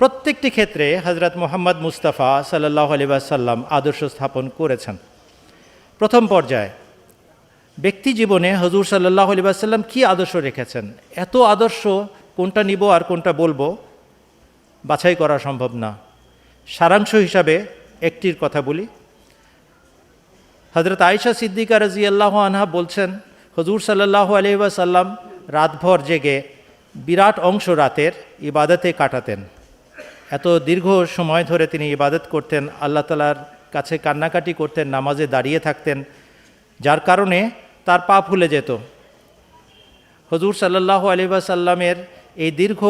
প্রত্যেকটি ক্ষেত্রে হজরত মোহাম্মদ মুস্তাফা সাল্লাহ আলিবাসাল্লাম আদর্শ স্থাপন করেছেন। প্রথম পর্যায়ে, ব্যক্তি জীবনে হজুর সাল্লাহ আলিবাসাল্লাম কী আদর্শ রেখেছেন? এত আদর্শ কোনটা নিব আর কোনটা বলব? বাছাই করা সম্ভব না। সারাংশ হিসাবে একটির কথা বলি। হজরত আয়েশা সিদ্দিকা রাজি আল্লাহ আনহা বলছেন, হজুর সাল্লাহ আলহিবাসাল্লাম রাতভর জেগে বিরাট অংশ রাতের ইবাদতে কাটাতেন। এত দীর্ঘ সময় ধরে তিনি ইবাদত করতেন, আল্লাহ তালার কাছে কান্নাকাটি করতেন, নামাজে দাঁড়িয়ে থাকতেন, যার কারণে তার পা ফুলে যেত। হজুর সাল্লাহ আলহিবাসাল্লামের এই দীর্ঘ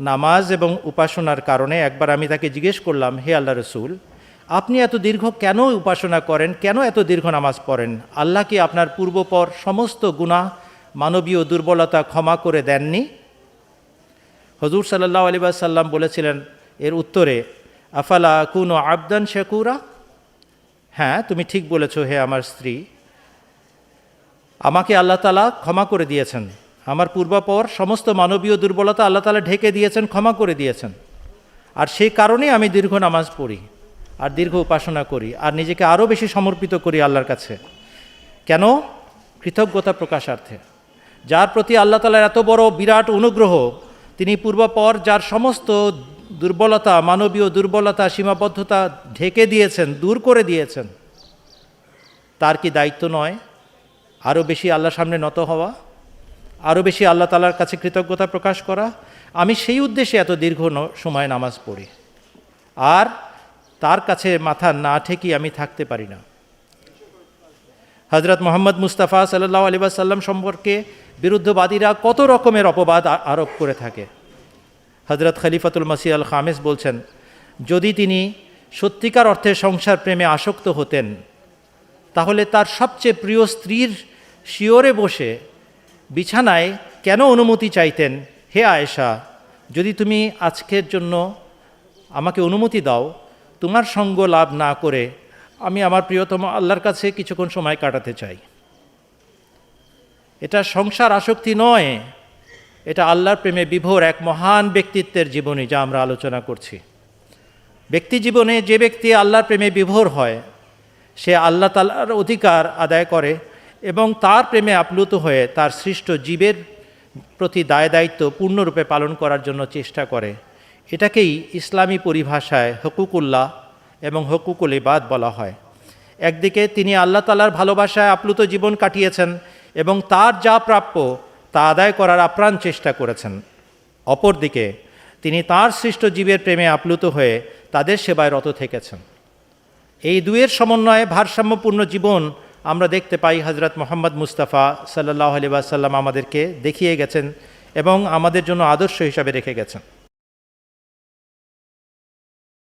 নামাজ এবং উপাসনার কারণে একবার আমি তাকে জিজ্ঞেস করলাম, হে আল্লাহ রসুল, আপনি এত দীর্ঘ কেন উপাসনা করেন? কেন এত দীর্ঘ নামাজ পড়েন? আল্লাহ কি আপনার পূর্বপর সমস্ত গুণা মানবীয় দুর্বলতা ক্ষমা করে দেননি? হজুর সাল্লাহ আলী সাল্লাম বলেছিলেন এর উত্তরে, আফালা কুন আবদান শেকুরা? হ্যাঁ তুমি ঠিক বলেছ, হে আমার স্ত্রী। আমাকে আল্লাহ তালা ক্ষমা করে দিয়েছেন। আমার পূর্বাপর সমস্ত মানবীয় দুর্বলতা আল্লাহ তালা ঢেকে দিয়েছেন, ক্ষমা করে দিয়েছেন। আর সেই কারণেই আমি দীর্ঘ নামাজ পড়ি, আর দীর্ঘ উপাসনা করি, আর নিজেকে আরও বেশি সমর্পিত করি আল্লাহর কাছে। কেন? কৃতজ্ঞতা প্রকাশার্থে। যার প্রতি আল্লাহ তালার এত বড় বিরাট অনুগ্রহ, তিনি পূর্বাপর যার সমস্ত দুর্বলতা, মানবীয় দুর্বলতা, সীমাবদ্ধতা ঢেকে দিয়েছেন, দূর করে দিয়েছেন। তার কি দায়িত্ব নয়? আরও বেশি আল্লাহ সামনে নত হওয়া আরও বেশি আল্লাহ তালার কাছে কৃতজ্ঞতা প্রকাশ করা। আমি সেই উদ্দেশ্যে এত দীর্ঘ সময় নামাজ পড়ি। আর তার কাছে মাথা না ঠেকি আমি থাকতে পারি না। হজরত মোহাম্মদ মুস্তাফা সাল্লাহ আলী সাল্লাম সম্পর্কে বিরুদ্ধবাদীরা কত রকমের অপবাদ আরোপ করে থাকে। হজরত খলিফাতুল মাসি আল খামেস বলছেন, যদি তিনি সত্যিকার অর্থে সংসার প্রেমে আসক্ত হতেন, তাহলে তার সবচেয়ে প্রিয় স্ত্রীর শিওরে বসে বিছানায় কেন অনুমতি চাইতেন? হে আয়েশা, যদি তুমি আজকের জন্য আমাকে অনুমতি দাও, তোমার সঙ্গ লাভ না করে আমি আমার প্রিয়তম আল্লাহর কাছে কিছুক্ষণ সময় কাটাতে চাই। এটা সংসার আসক্তি নয় এটা আল্লাহর প্রেমে বিভোর এক মহান ব্যক্তিত্বের জীবনী যা আমরা আলোচনা করছি। ব্যক্তি জীবনে যে ব্যক্তি আল্লাহর প্রেমে বিভোর হয়, সে আল্লাহ তালার অধিকার আদায় করে এবং তার প্রেমে আপ্লুত হয়ে তার সৃষ্ট জীবের প্রতি দায় দায়িত্ব পূর্ণরূপে পালন করার জন্য চেষ্টা করে। এটাকেই ইসলামী পরিভাষায় হকুকুল্লাহ এবং হকুকুল ইবাদ বলা হয়। একদিকে তিনি আল্লাহ তালার ভালোবাসায় আপ্লুত জীবন কাটিয়েছেন এবং তার যা প্রাপ্য তা আদায় করার আপ্রাণ চেষ্টা করেছেন। অপরদিকে, তিনি তার সৃষ্ট জীবের প্রেমে আপ্লুত হয়ে তাদের সেবায় রত থেকেছেন। এই দুয়ের সমন্বয়ে ভারসাম্যপূর্ণ জীবন আমরা দেখতে পাই হজরত মোহাম্মদ মুস্তাফা সাল্লাহ আলি সাল্লাম আমাদেরকে দেখিয়ে গেছেন এবং আমাদের জন্য আদর্শ হিসাবে রেখে গেছেন।